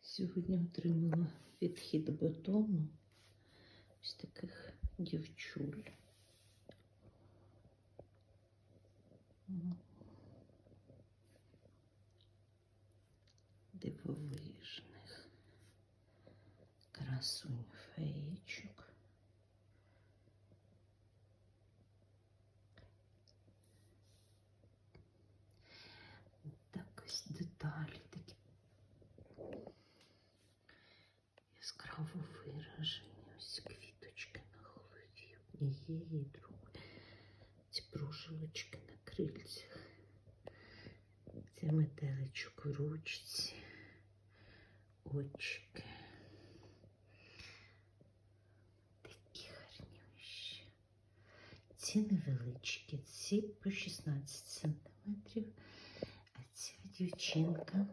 Сьогодні отримала відхід бетону ось таких дівчуль. Дивовижних красунь феєчок. Так ось деталі такі яскраво виражені. Ось квіточки на голові однієї другої. Ці прожилочки на крильцях. Це метеличок у ручці, очки. Такі гарнющі. Ці невеличкі, ці по 16 сантиметрів, а ця дівчинка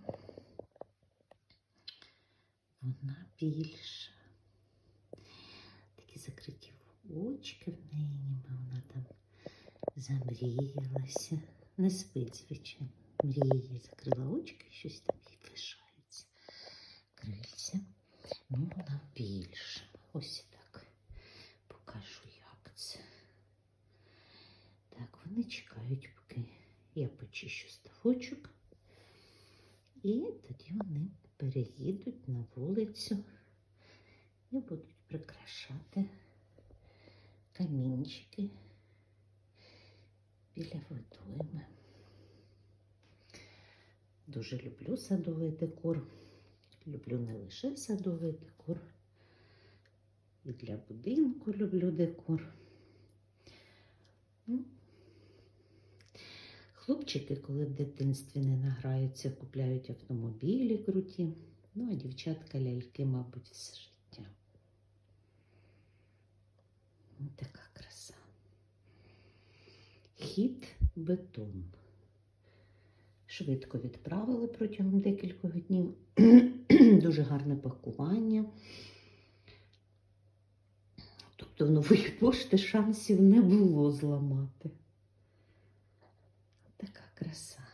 вона більша. Такі закриті очки в неї, ніби вона там замріялася. Не спить, звичайно. Мріє, закрила очки, щось там їй лишається. Крильця. Ну, вона більша. Ось так покажу, як це. Так, вони чекають, поки я почищу ставочок. І тоді вони переїдуть на вулицю і будуть прикрашати камінчики біля водойми. Дуже люблю садовий декор. Люблю не лише садовий декор. І для будинку люблю декор. Хлопчики, коли в дитинстві не награються, купляють автомобілі круті. Ну, а дівчатка ляльки, мабуть, все життя. Ось така краса. Хід бетон. Швидко відправили протягом декількох днів. Дуже гарне пакування. Тобто в нової пошти шансів не було зламати. Така краса.